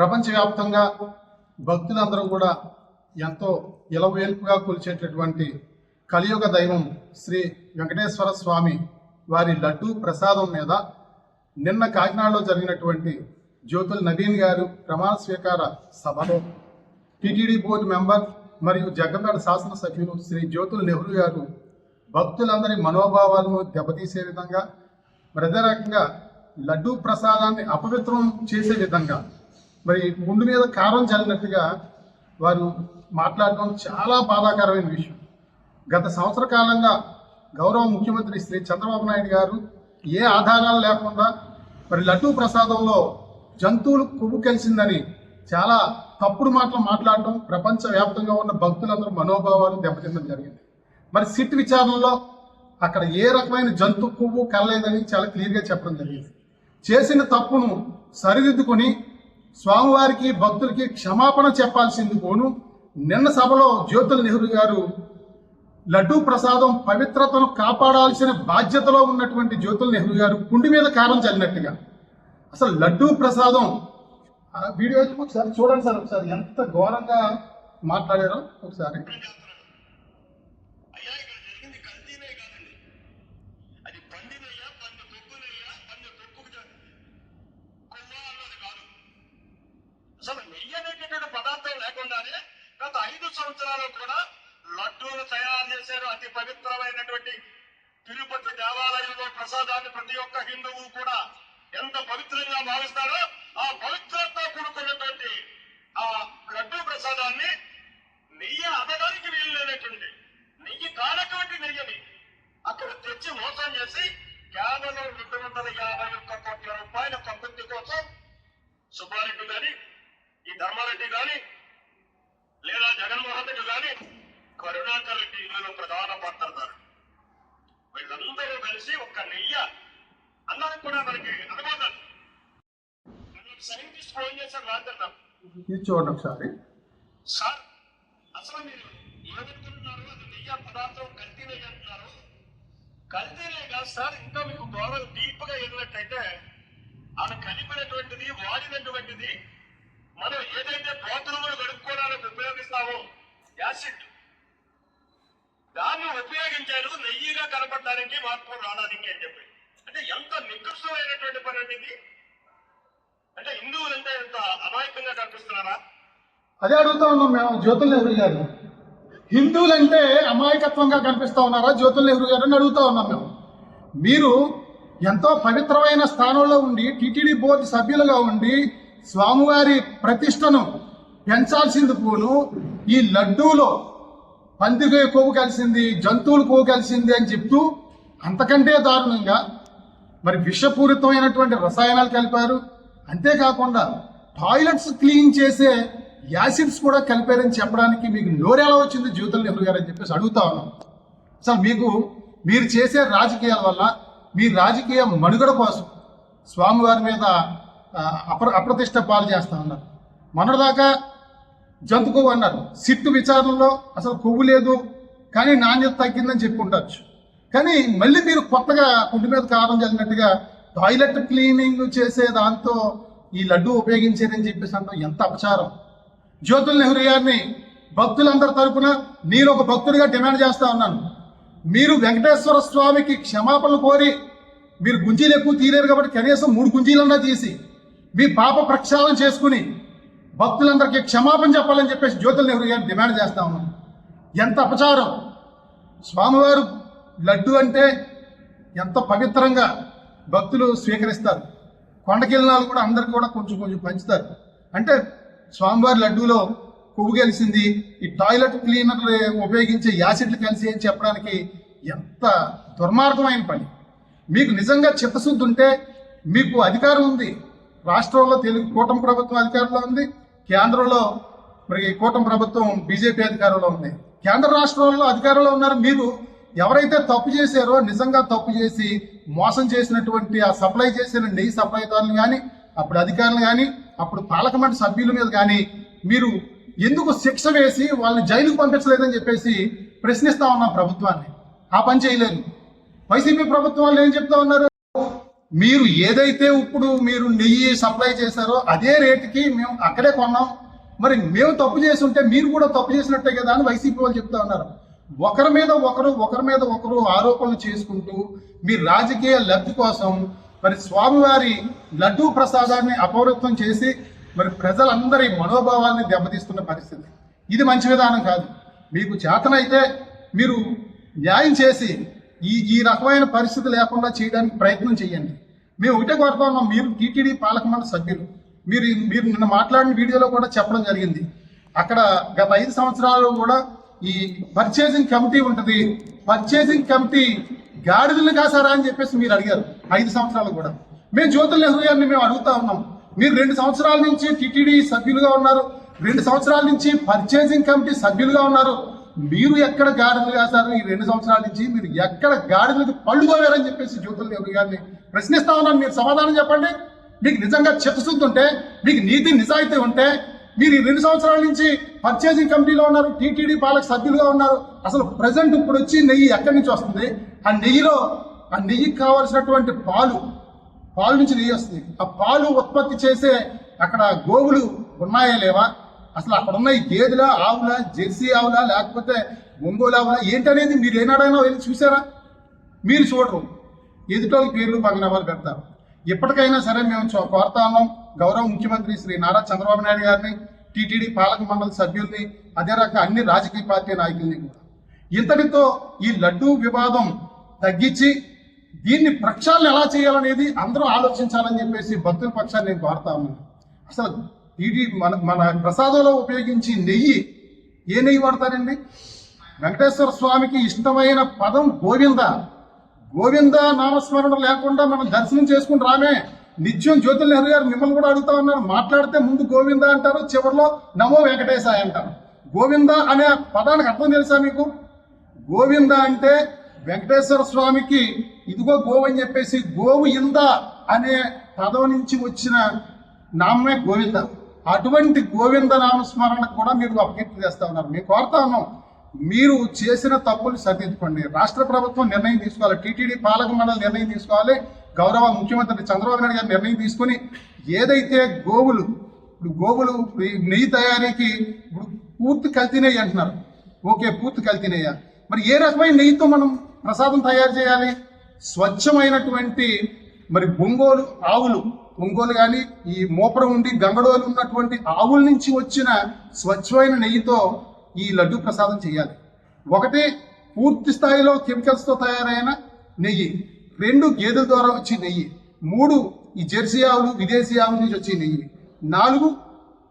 ప్రపంచవ్యాప్తంగా భక్తులందరూ కూడా ఎంతో ఇలవేల్పుగా కొలిచేటటువంటి కలియుగ దైవం శ్రీ వెంకటేశ్వర స్వామి వారి లడ్డూ ప్రసాదం మీద నిన్న కాకినాడలో జరిగినటువంటి జ్యోతుల్ నవీన్ గారు ప్రమాణ స్వీకార సభలో టిటిడి బోర్డు మెంబర్ మరియు జగ్గంపేట శాసనసభ్యులు శ్రీ జ్యోతుల్ నెహ్రూ గారు భక్తులందరి మనోభావాలను దెబ్బతీసే విధంగా మరి అదే రకంగా లడ్డూ ప్రసాదాన్ని అపవిత్రం చేసే విధంగా మరి ముందు మీద కారం చల్లినట్టుగా వారు మాట్లాడడం చాలా బాధాకరమైన విషయం. గత సంవత్సర కాలంగా గౌరవ ముఖ్యమంత్రి శ్రీ చంద్రబాబు నాయుడు గారు ఏ ఆధారాలు లేకుండా మరి లడ్డూ ప్రసాదంలో జంతువులు కొవ్వు కలిసిందని చాలా తప్పుడు మాటలు మాట్లాడటం ప్రపంచవ్యాప్తంగా ఉన్న భక్తులందరూ మనోభావాలు దెబ్బతిందడం జరిగింది. మరి సిట్ విచారణలో అక్కడ ఏ రకమైన జంతు కొవ్వు కలలేదని చాలా క్లియర్గా చెప్పడం జరిగింది. చేసిన తప్పును సరిదిద్దుకొని స్వామివారికి భక్తులకి క్షమాపణ చెప్పాల్సింది పోను. నిన్న సభలో జ్యోతుల నెహ్రూ గారు లడ్డూ ప్రసాదం పవిత్రతను కాపాడాల్సిన బాధ్యతలో ఉన్నటువంటి జ్యోతుల నెహ్రూ గారు కుండి మీద కారం చల్లినట్టుగా. అసలు లడ్డూ ప్రసాదం ఆ వీడియో ఒకసారి చూడండి సార్ ఒకసారి ఎంత ఘోరంగా మాట్లాడారో ఒకసారి అయ్యా ఇక్కడ జరిగింది కల్తీనే కాదండి అది పందినయ్యా పంది కొక్కునయ్యా పంది కొక్కుకు జ- కొవ్వా అన్నది కాదు అసలు నెయ్యి అనేటటువంటి పదార్థం లేకుండానే గత ఐదు సంవత్సరాలు కూడా లడ్డూలు తయారు చేశారు. అతి పవిత్రమైనటువంటి తిరుపతి దేవాలయంలో ప్రసాదాన్ని ప్రతి ఒక్క హిందువు కూడా ఎంత పవిత్రంగా భావిస్తారో ఆ పవిత్రంతో కూడుకున్నటువంటి ఆ లడ్డూ ప్రసాదాన్ని నెయ్యి అనడానికి వీలు లేనటువంటి నెయ్యి కానటువంటి నెయ్యని అక్కడ తెచ్చి మోసం చేసి కేవలం రెండు వందల యాభై ఒక్క కోట్ల రూపాయలు ఇది చూడండి ఒకసారి. సార్ అసలు మీరు ఏమనుకుంటున్నారు అది పదార్థం కల్తీ నెయ్యి అంటున్నారు. కల్తీలే కాదు సార్ ఇంకా మీకు గోడలు డీప్గా వెళ్ళినట్టయితే ఆమె కలిపినటువంటిది వాడినటువంటిది మనం ఏదైతే బాత్రూములు కడుక్కోవడానికి ఉపయోగిస్తామో యాసిడ్. దాన్ని ఉపయోగించారు నెయ్యిగా కనపడడానికి మార్పు రావడానికి అని చెప్పి. అంటే ఎంత నికృష్టమైనటువంటి పని అండి ఇది? అంటే హిందువులంటే ఎంత అమాయకంగా కనిపిస్తున్నారా? అదే అడుగుతా ఉన్నాం మేము జ్యోతుల్ నెహ్రూ గారు హిందువులంటే అమాయకత్వంగా కనిపిస్తా ఉన్నారా? జ్యోతుల్ నెహ్రూ గారు అని అడుగుతా ఉన్నాం మేము. మీరు ఎంతో పవిత్రమైన స్థానంలో ఉండి టిటిడి బోర్డు సభ్యులుగా ఉండి స్వామివారి ప్రతిష్టను పెంచాల్సింది పోను. ఈ లడ్డూలో పందికి కొవ్వు కలిసింది జంతువులు కొవ్వు కలిసింది అని చెప్తూ అంతకంటే దారుణంగా మరి విషపూరితమైనటువంటి రసాయనాలు కలిపారు. అంతేకాకుండా టాయిలెట్స్ క్లీన్ చేసే యాసిడ్స్ కూడా కలిపారని చెప్పడానికి మీకు నోరెలా వచ్చింది? జ్యోతుల్ నెహ్రూ గారు అని చెప్పేసి అడుగుతా ఉన్నాం. అసలు మీకు మీరు చేసే రాజకీయాల వల్ల మీ రాజకీయ మనుగడ కోసం స్వామివారి మీద అప్ర అప్రతిష్ట పాలు చేస్తా ఉన్నారు. మొన్నటిదాకా జంతు అన్నారు. సిట్టు విచారణలో అసలు కొవ్వు లేదు కానీ నాణ్యత తగ్గిందని చెప్పుకుంటచ్చు కానీ మళ్ళీ మీరు కొత్తగా కుంటి మీద కారం జరిగినట్టుగా టాయిలెట్ క్లీనింగ్ చేసే దాంతో ఈ లడ్డు ఉపయోగించారని చెప్పేసి అంటాం. ఎంత అపచారం. జ్యోతుల్ నెహ్రూ గారిని భక్తులందరి తరపున నేను ఒక భక్తుడిగా డిమాండ్ చేస్తా ఉన్నాను. మీరు వెంకటేశ్వర స్వామికి క్షమాపణలు కోరి మీరు గుంజీలు ఎక్కువ తీరారు కాబట్టి కనీసం మూడు గుంజీలన్నా తీసి మీ పాప ప్రక్షాళన చేసుకుని భక్తులందరికీ క్షమాపణ చెప్పాలని చెప్పేసి జ్యోతుల నెహ్రూ గారిని డిమాండ్ చేస్తా ఉన్నాను. ఎంత అపచారం. స్వామివారు లడ్డు అంటే ఎంత పవిత్రంగా భక్తులు స్వీకరిస్తారు. కొండకిళ్ళనాలు కూడా అందరికి కూడా కొంచెం కొంచెం పంచుతారు. అంటే స్వామివారి లడ్డూలో కొవ్వు కలిసింది ఈ టాయిలెట్ క్లీనర్ ఉపయోగించే యాసిడ్లు కలిసి అని చెప్పడానికి ఎంత దుర్మార్గమైన పని. మీకు నిజంగా చిత్తశుద్ధి ఉంటే మీకు అధికారం ఉంది. రాష్ట్రంలో తెలుగు కూటమి ప్రభుత్వం అధికారంలో ఉంది. కేంద్రంలో మరి కూటమి ప్రభుత్వం బీజేపీ అధికారంలో ఉంది. కేంద్ర రాష్ట్రంలో అధికారంలో ఉన్నారు. మీరు ఎవరైతే తప్పు చేశారో నిజంగా తప్పు చేసి మోసం చేసినటువంటి ఆ సప్లై చేసిన నెయ్యి సప్లైదారులు కానీ అప్పుడు అధికారులు కానీ అప్పుడు పాలకమండలి సభ్యుల మీద కానీ మీరు ఎందుకు శిక్ష వేసి వాళ్ళని జైలుకు పంపించలేదని చెప్పేసి ప్రశ్నిస్తా ఉన్నాం ప్రభుత్వాన్ని. ఆ పని చేయలేదు వైసీపీ ప్రభుత్వం వాళ్ళు ఏం చెప్తా ఉన్నారు? మీరు ఏదైతే ఇప్పుడు మీరు నెయ్యి సప్లై చేశారో అదే రేటుకి మేము అక్కడే కొన్నాం. మరి మేము తప్పు చేసి ఉంటే మీరు కూడా తప్పు చేసినట్టే కదా అని వైసీపీ వాళ్ళు చెప్తా ఉన్నారు. ఒకరి మీద ఒకరు ఒకరి మీద ఒకరు ఆరోపణలు చేసుకుంటూ మీ రాజకీయ లబ్ధి కోసం మరి స్వామివారి లడ్డూ ప్రసాదాన్ని అపౌరత్వం చేసి మరి ప్రజలందరి మనోభావాల్ని దెబ్బతీస్తున్న పరిస్థితి. ఇది మంచి విధానం కాదు. మీకు చేతనైతే మీరు న్యాయం చేసి ఈ ఈ రకమైన పరిస్థితి లేకుండా చేయడానికి ప్రయత్నం చేయండి. మేము ఒకటే కోరుతా ఉన్నాం మీరు టీటీడీ పాలక మండలి సభ్యులు. మీరు మీరు నిన్న మాట్లాడిన వీడియోలో కూడా చెప్పడం జరిగింది. అక్కడ గత ఐదు సంవత్సరాలు కూడా ఈ పర్చేసింగ్ కమిటీ ఉంటుంది. పర్చేసింగ్ కమిటీ గాడిదలు కాసారా అని చెప్పేసి మీరు అడిగారు. ఐదు సంవత్సరాలు కూడా. మేము జ్యోతుల నెహ్రూ గారిని మేము అడుగుతా ఉన్నాం. మీరు రెండు సంవత్సరాల నుంచి టీటీడీ సభ్యులుగా ఉన్నారు. రెండు సంవత్సరాల నుంచి పర్చేసింగ్ కమిటీ సభ్యులుగా ఉన్నారు. మీరు ఎక్కడ గాడిదలు కాసారు? ఈ రెండు సంవత్సరాల నుంచి మీరు ఎక్కడ గాడిదలకు పళ్ళు పోయారని చెప్పేసి జ్యోతుల నెహ్రూ గారిని ప్రశ్నిస్తా ఉన్నాను. మీరు సమాధానం చెప్పండి. మీకు నిజంగా చిత్తశుద్ధి ఉంటే మీకు నీతి నిజాయితీ ఉంటే మీరు ఈ రెండు సంవత్సరాల నుంచి పర్చేసింగ్ కమిటీలో ఉన్నారు టీటీడీ పాలక సభ్యులుగా ఉన్నారు. అసలు ప్రజెంట్ ఇప్పుడు వచ్చి నెయ్యి ఎక్కడి నుంచి వస్తుంది? ఆ నెయ్యిలో ఆ నెయ్యికి కావాల్సినటువంటి పాలు పాలు నుంచి నెయ్యి వస్తుంది. ఆ పాలు ఉత్పత్తి చేసే అక్కడ గోవులు ఉన్నాయా లేవా? అసలు అక్కడ ఉన్న ఈ గేదెల ఆవుల జెర్సీ ఆవుల లేకపోతే ఒంగోలు ఆవుల ఏంటనేది మీరు ఏనాడైనా వెళ్ళి చూసారా? మీరు చూడరు. ఎదుటోళ్ళ పేర్లు పగనవాళ్ళు పెడతారు. ఇప్పటికైనా సరే మేము చో- కోరుతా ఉన్నాం. గౌరవ ముఖ్యమంత్రి శ్రీ నారా చంద్రబాబు నాయుడు గారిని టీటీడీ పాలక మండలి సభ్యుల్ని అదే రక అన్ని రాజకీయ పార్టీ నాయకుల్ని కూడా. ఇంతటితో ఈ లడ్డూ వివాదం తగ్గించి దీన్ని ప్రక్షాళన ఎలా చేయాలనేది అందరూ ఆలోచించాలని చెప్పేసి భక్తుల పక్షాన్ని నేను కోరుతా ఉన్నాను. అసలు టీటీ మన మన ప్రసాదంలో ఉపయోగించి నెయ్యి ఏ నెయ్యి వాడతారండి? వెంకటేశ్వర స్వామికి ఇష్టమైన పదం గోవింద. గోవింద నామస్మరణ లేకుండా మనం దర్శనం చేసుకుని రామే. నిత్యం జ్యోతుల నెహ్రూ గారు మిమ్మల్ని కూడా అడుగుతా ఉన్నారు. మాట్లాడితే ముందు గోవింద అంటారు చివరిలో నమో వెంకటేశాయ అంటారు. గోవింద అనే పదానికి అర్థం తెలుసా మీకు? గోవింద అంటే వెంకటేశ్వర స్వామికి ఇదిగో గోవు అని చెప్పేసి గోవు ఇంద అనే పదం నుంచి వచ్చిన నామే గోవింద. అటువంటి గోవింద నామస్మరణకు కూడా మీరు అపకీర్తి చేస్తా ఉన్నారు. మీకు కోరుతా ఉన్నాం. మీరు చేసిన తప్పులు సరిదిద్దుకోండి. రాష్ట్ర ప్రభుత్వం నిర్ణయం తీసుకోవాలి. టీటీడీ పాలక మండలి నిర్ణయం తీసుకోవాలి. గౌరవ ముఖ్యమంత్రి చంద్రబాబు నాయుడు గారు నిర్ణయం తీసుకొని ఏదైతే గోవులు ఇప్పుడు గోవులు నెయ్యి తయారీకి ఇప్పుడు పూర్తి కల్తీనేయి అంటున్నారు. ఓకే పూర్తి కల్తీనేయ్యా మరి ఏ రకమైన నెయ్యితో మనం ప్రసాదం తయారు చేయాలి? స్వచ్ఛమైనటువంటి మరి ఒంగోలు ఆవులు ఒంగోలు కానీ ఈ మోపరం ఉండి గంగడోలు ఉన్నటువంటి ఆవుల నుంచి వచ్చిన స్వచ్ఛమైన నెయ్యితో ఈ లడ్డు ప్రసాదం చేయాలి. ఒకటి పూర్తి స్థాయిలో కెమికల్స్తో తయారైన నెయ్యి రెండు గేదెల ద్వారా వచ్చే నెయ్యి మూడు ఈ జెర్సీ ఆవులు విదేశీ ఆవుల నుంచి వచ్చే నెయ్యి నాలుగు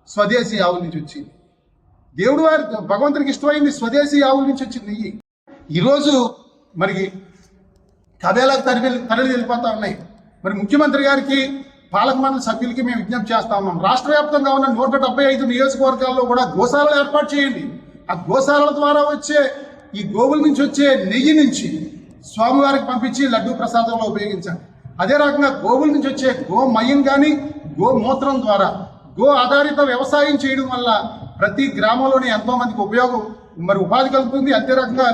స్వదేశీ ఆవుల నుంచి వచ్చింది దేవుడు వారి భగవంతునికి ఇష్టమైంది స్వదేశీ ఆవుల నుంచి వచ్చిన నెయ్యి. ఈరోజు మరి కబేలకు తరలి తరలి వెళ్ళిపోతా ఉన్నాయి. మరి ముఖ్యమంత్రి గారికి పాలక మండలి సభ్యులకి మేము విజ్ఞప్తి చేస్తా ఉన్నాం. రాష్ట్ర వ్యాప్తంగా ఉన్న నూట డెబ్బై ఐదు నియోజకవర్గాల్లో కూడా గోశాలలు ఏర్పాటు చేయండి. ఆ గోశాలల ద్వారా వచ్చే ఈ గోవుల నుంచి వచ్చే నెయ్యి నుంచి స్వామివారికి పంపించి లడ్డూ ప్రసాదంలో ఉపయోగించండి అదే రకంగా గోవుల నుంచి వచ్చే గో మయం కానీ గోమూత్రం ద్వారా గో ఆధారిత వ్యవసాయం చేయడం వల్ల ప్రతి గ్రామంలోని ఎంతోమందికి ఉపయోగం మరి ఉపాధి కలుగుతుంది. అంతే రకంగా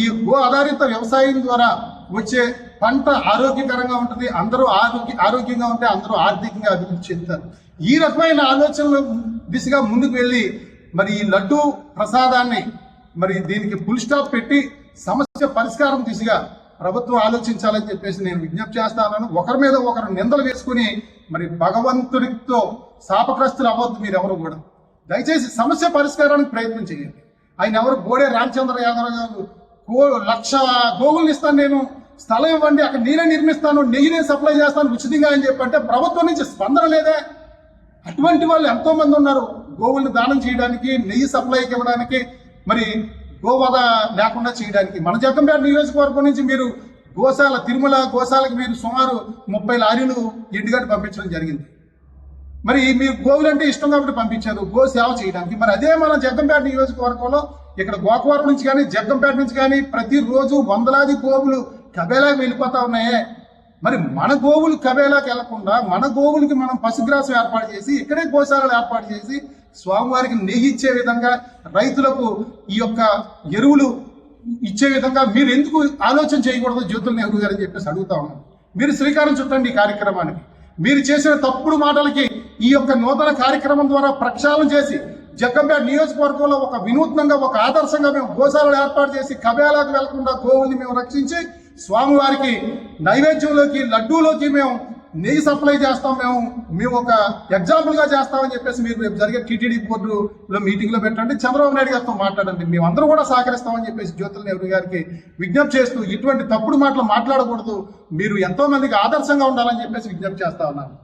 ఈ గో ఆధారిత వ్యవసాయం ద్వారా వచ్చే పంట ఆరోగ్యకరంగా ఉంటుంది. అందరూ ఆరోగ్య ఆరోగ్యంగా ఉంటే అందరూ ఆర్థికంగా అభివృద్ధి చెందుతారు. ఈ రకమైన ఆలోచనలు దిశగా ముందుకు వెళ్ళి మరి ఈ లడ్డు ప్రసాదాన్ని మరి దీనికి ఫుల్ స్టాప్ పెట్టి సమస్య పరిష్కారం దిశగా ప్రభుత్వం ఆలోచించాలని చెప్పేసి నేను విజ్ఞప్తి చేస్తాను ఒకరి మీద ఒకరు నిందలు వేసుకుని మరి భగవంతుడితో శాపగ్రస్తులు అవ్వద్దు మీరు ఎవరు కూడా. దయచేసి సమస్య పరిష్కారానికి ప్రయత్నం చేయండి. ఆయన ఎవరు? గోడే రామచంద్ర యాదవ్ గారు గో లక్ష గోగుల్ని ఇస్తాను నేను. స్థలం ఇవ్వండి అక్కడ నేనే నిర్మిస్తాను నెయ్యి నేను సప్లై చేస్తాను ఉచితంగా అని చెప్పంటే ప్రభుత్వం నుంచి స్పందన లేదే. అటువంటి వాళ్ళు ఎంతో మంది ఉన్నారు. గోవుల్ని దానం చేయడానికి నెయ్యి సప్లైకి ఇవ్వడానికి మరి గోవధ లేకుండా చేయడానికి. మన జగ్గంపేట నియోజకవర్గం నుంచి మీరు గోశాల తిరుమల గోశాలకు మీరు సుమారు ముప్పై లారీలు ఎండుగడ్డ పంపించడం జరిగింది. మరి మీరు గోవులు అంటే ఇష్టం కాబట్టి పంపించారు. గో సేవ చేయడానికి. మరి అదే మన జగ్గంపేట నియోజకవర్గంలో ఇక్కడ గోకవరం నుంచి కానీ జగ్గంపేట నుంచి కానీ ప్రతిరోజు వందలాది గోవులు కబేలాకి వెళ్ళిపోతా ఉన్నాయే. మరి మన గోవులు కబేలాకి వెళ్ళకుండా మన గోవులకి మనం పశుగ్రాసం ఏర్పాటు చేసి ఇక్కడే గోశాలలు ఏర్పాటు చేసి స్వామివారికి నెయ్యి ఇచ్చే విధంగా రైతులకు ఈ యొక్క ఎరువులు ఇచ్చే విధంగా మీరు ఎందుకు ఆలోచన చేయకూడదు? జ్యోతుల నెహ్రూ గారు అని చెప్పేసి అడుగుతా ఉన్నాను. మీరు శ్రీకారం చుట్టండి ఈ కార్యక్రమానికి. మీరు చేసిన తప్పుడు మాటలకి ఈ యొక్క నూతన కార్యక్రమం ద్వారా ప్రక్షాళన చేసి జగ్గంపేట నియోజకవర్గంలో ఒక వినూత్నంగా ఒక ఆదర్శంగా మేము గోశాలను ఏర్పాటు చేసి కబేలాకు వెళ్ళకుండా గోవుల్ని మేము రక్షించి స్వామివారికి నైవేద్యంలోకి లడ్డూలోకి మేము నెయ్యి సప్లై చేస్తాం. మేము మేము ఒక ఎగ్జాంపుల్గా చేస్తామని చెప్పేసి మీరు రేపు జరిగే టీటీడీ బోర్డులో మీటింగ్లో పెట్టండి. చంద్రబాబు నాయుడు గారితో మాట్లాడండి. మేము అందరూ కూడా సహకరిస్తామని చెప్పేసి జ్యోతుల నెహ్రూ గారికి విజ్ఞప్తి చేస్తూ ఇటువంటి తప్పుడు మాటలు మాట్లాడకూడదు. మీరు ఎంతోమందికి ఆదర్శంగా ఉండాలని చెప్పేసి విజ్ఞప్తి చేస్తా ఉన్నాను.